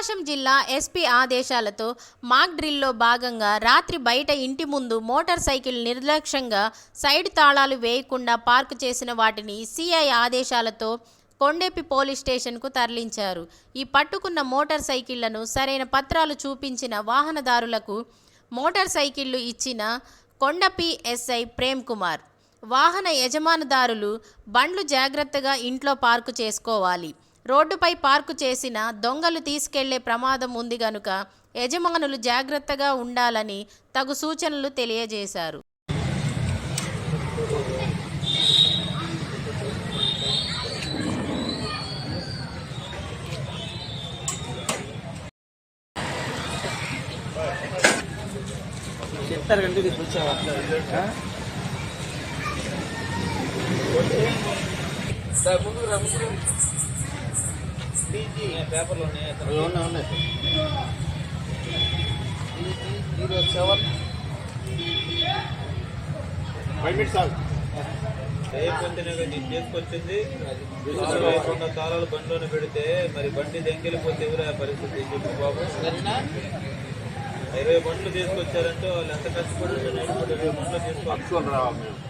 జిల్లా ఎస్పీ ఆదేశాలతో మాక్ డ్రిల్లో భాగంగా రాత్రి బయట ఇంటి ముందు మోటార్ సైకిల్ నిర్లక్ష్యంగా సైడ్ తాళాలు వేయకుండా పార్కు చేసిన వాటిని సిఐ ఆదేశాలతో కొండెపి పోలీస్ స్టేషన్కు తరలించారు. ఈ పట్టుకున్న మోటార్ సైకిళ్ళను సరైన పత్రాలు చూపించిన వాహనదారులకు మోటార్ సైకిళ్ళు ఇచ్చిన కొండపి ఎస్ఐ ప్రేమ్ కుమార్ వాహన యజమానుదారులు బండ్లు జాగ్రత్తగా ఇంట్లో పార్కు చేసుకోవాలి. రోడ్డుపై పార్కు చేసిన దొంగలు తీసుకెళ్ళే ప్రమాదం ఉంది గనుక యజమానులు జాగ్రత్తగా ఉండాలని తగు సూచనలు తెలియజేశారు చెప్తారు కంటే ఇది వచ్చావా ఆ? దా, ముందుకు రా, జీరో సెవెన్. ఫైవ్ మినిట్స్ చేసుకొచ్చింది తాళాలు వేయకుండా తాళాలు బండిలోనే పెడితే మరి బండి దెంగిలిపోతే ఎవరు పరిస్థితి చెప్పు బాబు? ఇరవై బండ్లు తీసుకొచ్చారంటే వాళ్ళు ఎంత కష్టపడి ఉంటారో ఇప్పుడు ఇరవై బండ్లు తీసుకోవాలి